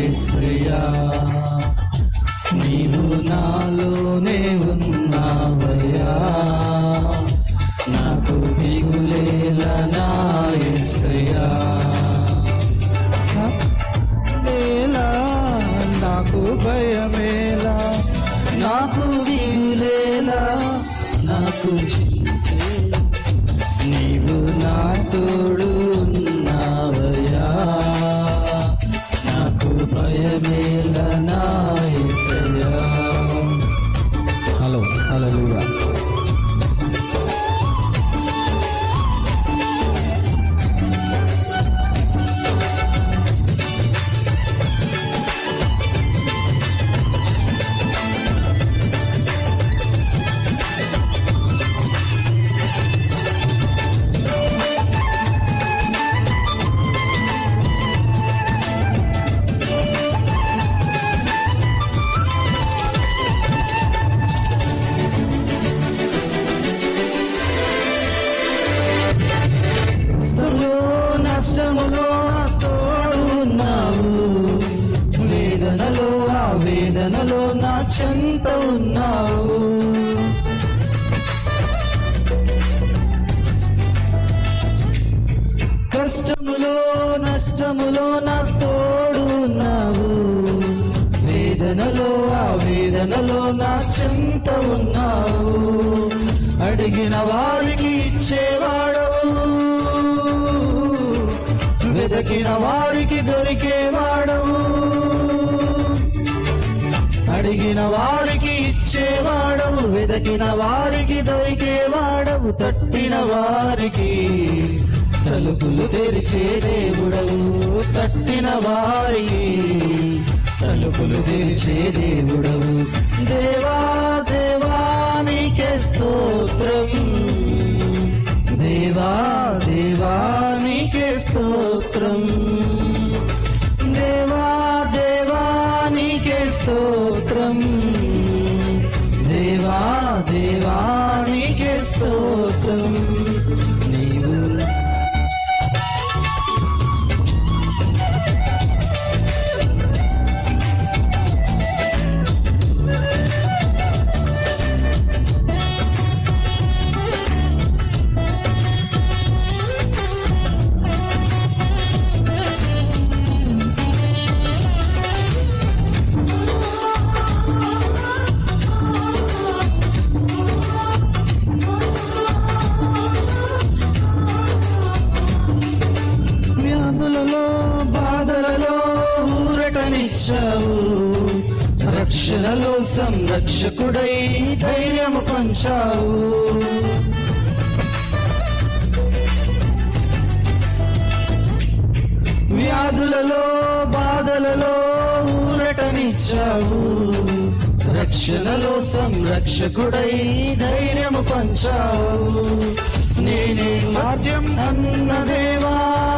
ఏసయ్యా నీవు నాలోనే ఉన్నావయ్యా. నాకు దిగులేలా నా ఏసయ్యా నాకు భయమేలా. నాకు దిగులేలా నాకు చిన్న నాకు చెంత ఉన్నావు. కష్టములో నష్టములో నా తోడు ఉన్నావు. వేదనలో ఆ వేదనలో నా చెంత ఉన్నావు. అడిగిన వారికి ఇచ్చేవాడవు. వెదకిన వారికి దొరికేవాడవు. అడిగిన వారికి ఇచ్చేవాడవు వెదకిన వారికి దొరికేవాడవు తట్టిన వారికి తలుపులు తెరిచే దేవుడవు తట్టిన వారికి తలుపులు తెరిచే దేవుడవు. దేవా దేవానికే స్తోత్రం. దేవా దేవా దేవా ఊరటనిచ్చావు రక్షణలో సంరక్షకుడై ధైర్యము పంచావు. వ్యాధులలో బాధలలో ఊరటనిచ్చావు. రక్షణలో సంరక్షకుడై ధైర్యము పంచావు. నేనే సాధ్యం అన్న దేవా.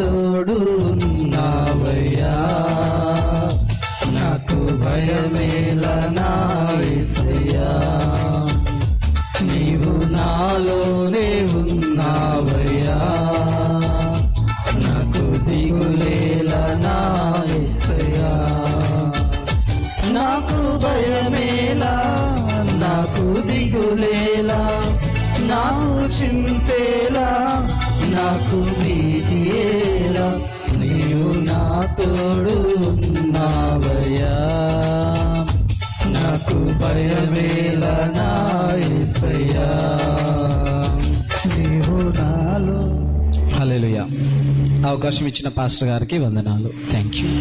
తోడు ఉన్నావయ్యా. నాకు భయమేల నాయసయ్యా. నీవు నాలోనే ఉన్నావయ్యా. నాకు దిగులేల నాయసయ్యా. నాకు భయమేలా నాకు దిగులేలా నాకు చింతేలా నాకు నీతియే నీవు నా తోడు ఉన్నావయ్యా. నాకు భయమేలా నా నీవు నాలో హల్లెలూయా. అవకాశం ఇచ్చిన పాస్టర్ గారికి వందనాలు. Thank you